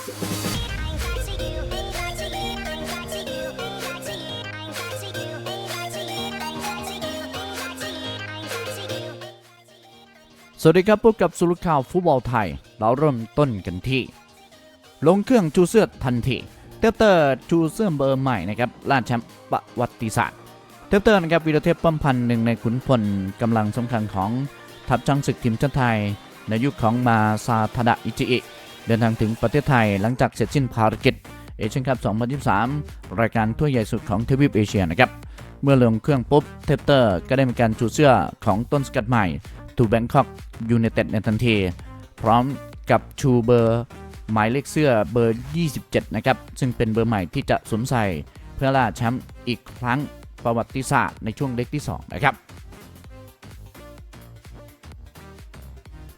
สวัสดีครับพบกับสุรุข่าวฟุตบอลไทย เราเริ่มต้นกันที่ ลงเครื่องชูเสื้อทันทีเทปเตอร์ชูเสื้อเบอร์ใหม่นะครับล่าแชมป์ประวัติศาสตร์เทปเตอร์นะครับวีรเทพป้อมพันธ์หนึ่งในขุนพลกำลังสำคัญของทัพช้างศึกทีมชาติไทย ในยุคของมาซาทาดะอิจิอิ เดินทางถึงประเทศไทยหลังจากเสร็จสิ้นภารกิจเอเชียนคัพ 2023 รายการถ้วใหญ่สุดของทวีปเอเชียนะครับ เมื่อลงเครื่องปุ๊บ เทปเตอร์ก็ได้มีการชูเสื้อของต้นสกัดใหม่ถูแบงคอกยูไนเต็ดในทันที พร้อมกับชูเบอร์หมายเลขเสื้อเบอร์ 27 นะครับ ซึ่งเป็นเบอร์ใหม่ที่จะสวมใส่เพื่อล่าแชมป์อีกครั้งประวัติศาสตร์ในช่วงเล็กที่ 2 นะครับ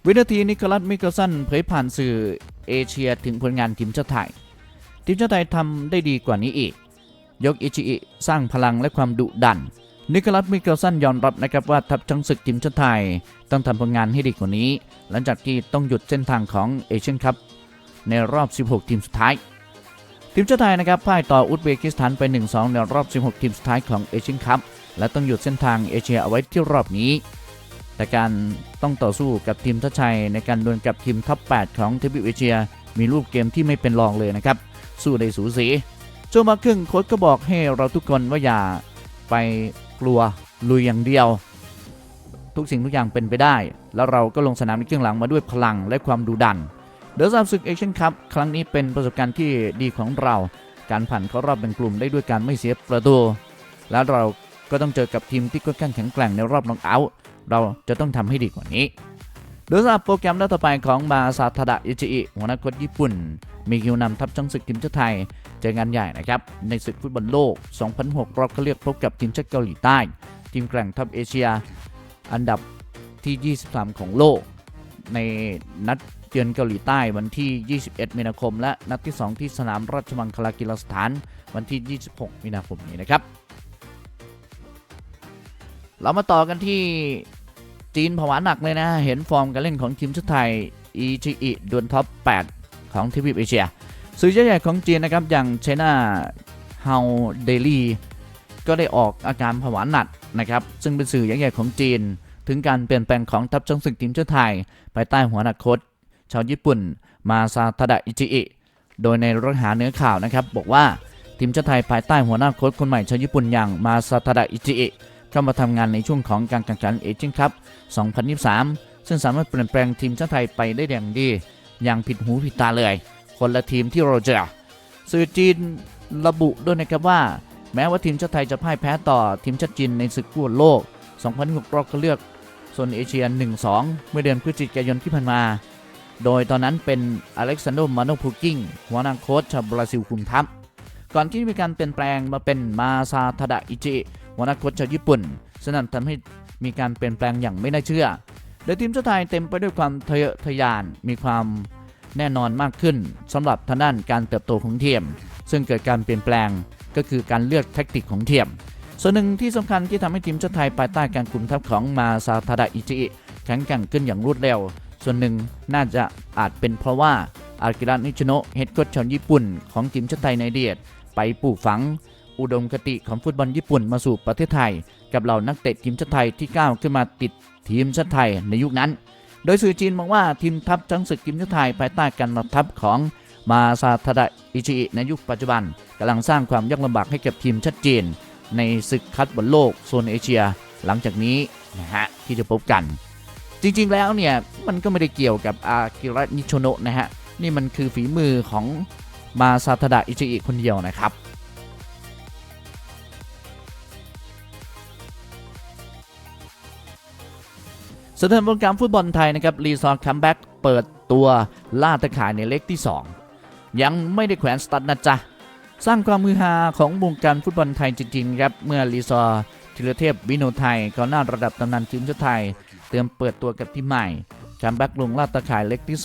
วินาทีนิโคลัสมิเกลสันเผยผ่านสื่อ เอเชียถึงผลงานทีมชาติไทย ทีมชาติไทยทำได้ดีกว่านี้อีก ยกอิชิอิสร้างพลังและความดุดัน นิโคลัสมิเกลสันยอมรับนะครับว่าทัพช้างศึกทีมชาติไทย ต้องทำผลงานให้ดีกว่านี้ หลังจากที่ต้องหยุดเส้นทางของเอเชียนคัพในรอบ 16 ทีมสุดท้ายทีมชาติไทยนะครับพ่ายต่ออุซเบกิสถานไป 1-2 ในรอบ 16 ทีมสุดท้ายของเอเชียนคัพและต้องหยุดเส้นทางเอเชียเอาไว้ที่รอบนี้ แต่การต้องต่อสู้กับทีมทัพชัย ในการดวลกับทีมท็อป 8 ของทวีปเอเชีย มีรูปเกมที่ไม่เป็นรองเลยนะครับ สู้ได้สูสีช่วงมาครึ่งโค้ชก็บอกให้เราทุกคนว่าอย่าไปกลัวลุยอย่างเดียว ทุกสิ่งทุกอย่างเป็นไปได้ แล้วเราก็ลงสนามในครึ่งหลังมาด้วยพลังและความดุดันเดอะซามศึกเอเชียนคัพครั้งนี้เป็นประสบการณ์ที่ดีของเรา การผ่านเข้ารอบเป็นกลุ่มได้ด้วยการไม่เสียประตู แล้วเราก็ต้องเจอกับทีมที่ค่อนข้างแข็งแกร่งในรอบน็อกเอาท์ เราจะต้องทำให้ดีกว่านี้โดยสำหรับโปรแกรมนัดต่อไปของมาซาทาดะอิจิอิหัวหน้าโค้ชญี่ปุ่น มีคิวนำทัพช้างศึกทีมชาติไทย เจองานใหญ่นะครับ ในศึกฟุตบอลโลก 2006 รอบคัดเลือกพบกับทีมชาติเกาหลีใต้ ทีมแกร่งทัพเอเชีย อันดับที่ 23 ของโลก ในนัดเยือนเกาหลีใต้วันที่ 21 มีนาคม และนัดที่ 2 ที่สนามราชมังคลากีฬาสถานวันที่ 26 มีนาคมนี้นะครับ เรามาต่อกันที่จีนผวาหนักเลยนะ เห็นฟอร์มการเล่นของทีมชาติไทยอีจีอิดวลท็อป 8 ของทวีปเอเชียสื่อใหญ่ๆของจีนนะครับ อย่าง China How Daily ก็ได้ออกอาการผวาหนักนะครับ ซึ่งเป็นสื่อใหญ่ๆของจีน ถึงการเปลี่ยนแปลงของทัพช้างศึกทีมชาติไทย ภายใต้หัวหน้าโค้ชชาวญี่ปุ่น มาซาทาดะอิจิอิโดยในรถหาเนื้อข่าวนะครับ บอกว่าทีมชาติไทยภายใต้หัวหน้าโค้ชคนใหม่ชาวญี่ปุ่นอย่างมาซาทาดะอิจิอิ เข้ามาทำงานในช่วงของการแข่งขันเอเชียนคัพ 2023 ซึ่งสามารถเปลี่ยนแปลงทีมชาติไทยไปได้อย่างดี อย่างผิดหูผิดตาเลย คนละทีมที่เราเจอสื่อจีนระบุด้วยนะครับว่า แม้ว่าทีมชาติไทยจะพ่ายแพ้ต่อทีมชาติจีนในศึกฟุตบอลโลก 2006รอบคัดเลือกโซนเอเชีย 1-2 เมื่อเดือนพฤศจิกายนที่ผ่านมา โดยตอนนั้นเป็นอเล็กซานโดมาโนพูกิ้งหัวหน้าโค้ชชาวบราซิลคุมทัพ ก่อนที่มีการเปลี่ยนแปลงมาเป็นมาซาทาดะอิจิ หัวหน้าโค้ชชาวญี่ปุ่นซึ่งนั่นทำให้มีการเปลี่ยนแปลงอย่างไม่น่าเชื่อ โดยทีมชาติไทยเต็มไปด้วยความทะเยอทะยานมีความแน่นอนมากขึ้นสำหรับทางด้านการเติบโตของทีมซึ่งเกิดการเปลี่ยนแปลงก็คือการเลือกแท็กติกของทีมส่วนหนึ่งที่สำคัญที่ทำให้ทีมชาติไทยภายใต้การคุมทัพของมาซาทาดะอิจิแข็งแกร่งขึ้นอย่างรวดเร็ว ส่วนหนึ่งน่าจะอาจเป็นเพราะว่าอากิระนิชโนะเฮดโค้ชชาวญี่ปุ่นของทีมชาติไทยในอดีตไปปลูกฝัง อุดมคติของฟุตบอลญี่ปุ่นมาสู่ประเทศไทย กับเหล่านักเตะทีมชาติไทยที่ก้าวขึ้นมาติดทีมชาติไทยในยุคนั้น โดยสื่อจีนมองว่าทีมทัพช้างศึกทีมชาติไทยภายใต้การนำทัพของมาซาทาดะอิชิในยุคปัจจุบันกำลังสร้างความยากลำบากให้กับทีมชาติจีน ในศึกคัดบอลโลกโซนเอเชีย หลังจากนี้นะฮะที่จะพบกัน จริงๆแล้วเนี่ยมันก็ไม่ได้เกี่ยวกับอากิระนิโชโนะนะฮะนี่มันคือฝีมือของมาซาทาดะอิชิคนเดียวนะครับ สถานบริการฟุตบอลไทยนะครับรีสอร์ทคัมแบ็กเปิดตัวล่าตะข่ายในเล็กที่ 2 ยังไม่ได้แขวนสตัดนะจ๊ะ สร้างความมือฮาของวงการฟุตบอลไทยจริงๆครับเมื่อรีซอร์ธีรเทพวิโนไทยกองหน้าระดับตำนานทีมชาติไทย เตรียมเปิดตัวกับที่ใหม่คัมแบ็กลงล่าตะข่ายเล็กที่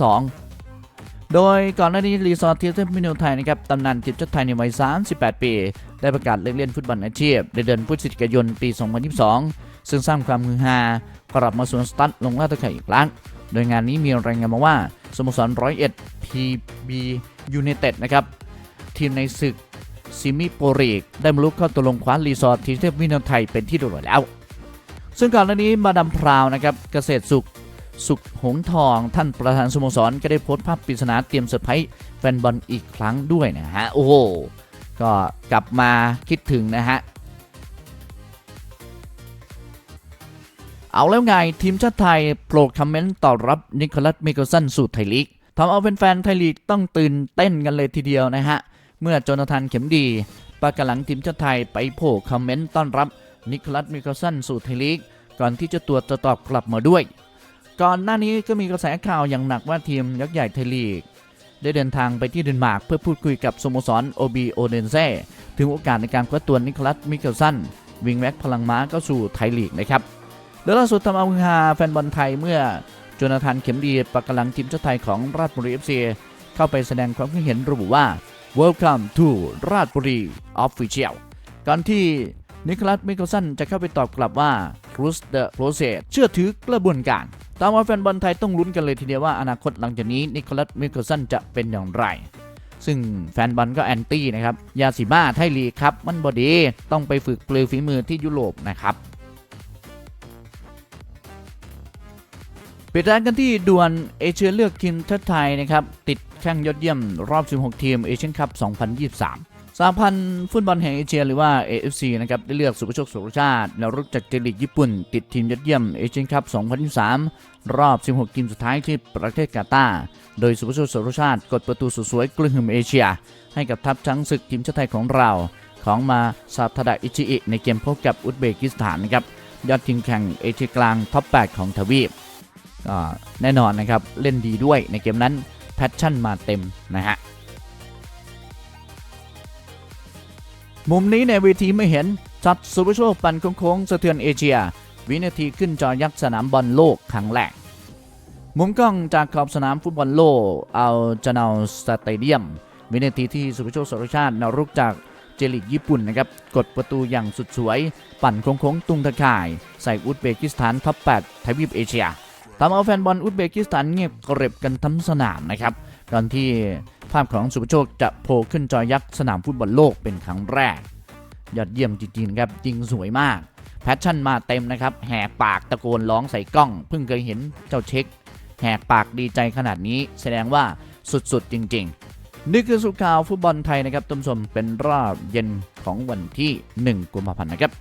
2 โดยก่อนหน้านี้รีสอร์ทธีรเทพวิโนไทยนะครับตำนานทีมชาติไทยในวัย 38 ปี ได้ประกาศเลิกเล่นฟุตบอลอาชีพในเดือนพฤศจิกายนปี 2022 ซึ่งสร้างความฮือฮากลับมาสวนสตัดลงล่าตะข่ายอีกครั้ง โดยงานนี้มีรายงานมาว่าสโมสรร้อยเอ็ดพีบียูเนเต็ดนะครับ ทีมในศึกซิมิโปรีก ได้มาลุกเข้าตกลงคว้ารีสอร์ททีมเทพวินาไทยเป็นที่เรียบร้อยแล้ว ซึ่งก่อนหน้านี้มาดามพราวนะครับเกษตรสุขสุขหงทองท่านประธานสโมสรก็ได้โพสต์ภาพปริศนาเตรียมเซอร์ไพรส์แฟนบอลอีกครั้งด้วยนะฮะ โอ้โห ก็กลับมาคิดถึงนะฮะ เอาแล้วไงทีมชาติไทยโปรดคอมเมนต์ตอบรับนิโคลัสมิเกลสันสู่ไทยลีกทำเอาแฟนๆไทยลีกต้องตื่นเต้นกันเลยทีเดียวนะฮะ เมื่อโจนาธานเข็มดีประกหลังทีมชาติไทยไปโผล่คอมเมนต์ต้อนรับนิโคลัสมิเกลสันสู่ไทยลีกก่อนที่เจะตัวจะตอบกลับมาด้วย ก่อนหน้านี้ก็มีกระแสข่าวอย่างหนักว่าทีมยักษ์ใหญ่ไทยลีก ได้เดินทางไปที่เดนมาร์กเพื่อพูดคุยกับสโมสรโอบีโอเดนเซ่ถึงโอกาสในการคว้าตัวนิโคลัสมิเกลสันวิงแว็กพลังม้าเข้าสู่ไทยลีกนะครับ แล้วล่าสุดทำเอาฮือฮาแฟนบอลไทยเมื่อจนาธานเข็มดีปากกำลังทีมชาติไทยของราชบุรีเอฟซีเข้าไปแสดงความคิดเห็นระบุว่า Welcome to ราชบุรี Official ก่อนที่นิโคลัสมิเกลสันจะเข้าไปตอบกลับว่า Trust the process เชื่อถือกระบวนการ ตามว่าแฟนบอลไทยต้องลุ้นกันเลยทีเดียวว่าอนาคตหลังจากนี้นิโคลัสมิเกลสันจะเป็นอย่างไร ซึ่งแฟนบอลก็แอนตี้นะครับ ยาสีบ้าไทยลีครับ มันบอดี ต้องไปฝึกปลือฝีมือที่ยุโรปนะครับ ปิดท้ายกันที่ดวลเอเชียเลือกทีมชาติไทยนะครับ ติดแข่งยอดเยี่ยมรอบ 16 ทีมเอเชียนคัพ 2023สาพันธ์ฟุตบอลแห่งเอเชียหรือว่า AFC นะครับ ได้เลือกสุภโชคสุรชาติแล้วรุกจากเจลีกญี่ปุ่น ติดทีมยอดเยี่ยมเอเชียนคัพ 2023 รอบ 16 ทีมสุดท้ายที่ประเทศกาตาร์โดยสุภโชคสุรชาติกดประตูสุดสวยกลือหึมเอเชีย ให้กับทัพช้างศึกทีมชาติไทยของเราของมาซาทดะอิชิอิในเกมพบกับอุซเบกิสถานนะครับยอดทีมแข่งเอเชียกลางท็อป 8 ของทวีป แน่นอนนะครับ เล่นดีด้วยในเกมนั้นแพชชั่นมาเต็มนะฮะมุมนี้ในเวทีไม่เห็นชัดซูเปอร์โชปั่นโค้งสะเทือนเอเชีย วินาทีขึ้นจอยักษ์สนามบอลโลกครั้งแรก มุมกล้องจากขอบสนามฟุตบอลโลกเอาจานาสเตเดียม วินาทีที่สุภโชคสรชาติแนวรุกจากเจลิกญี่ปุ่นนะครับกดประตูอย่างสุดสวย ปั่นโค้งๆตุงตะข่าย ใส่อุซเบกิสถานท็อป8ทวีปเอเชีย ทำเอาแฟนบอลอุซเบกิสถานเงียบกริบกันทั้งสนามนะครับก่อนที่ภาพของสุภโชคจะโผล่ขึ้นจอยักษ์สนามฟุตบอลโลกเป็นครั้งแรก ยอดเยี่ยมจริงๆครับยิงสวยมาก แพชชั่นมาเต็มนะครับ แหกปากตะโกนร้องใส่กล้อง เพิ่งเคยเห็นเจ้าเช็ค แหกปากดีใจขนาดนี้ แสดงว่าสุดๆจริง ๆ นี่คือสุข่าวฟุตบอลไทยนะครับท่านผู้ชมเป็นรอบเย็นของวันที่ 1 กุมภาพันธ์นะครับ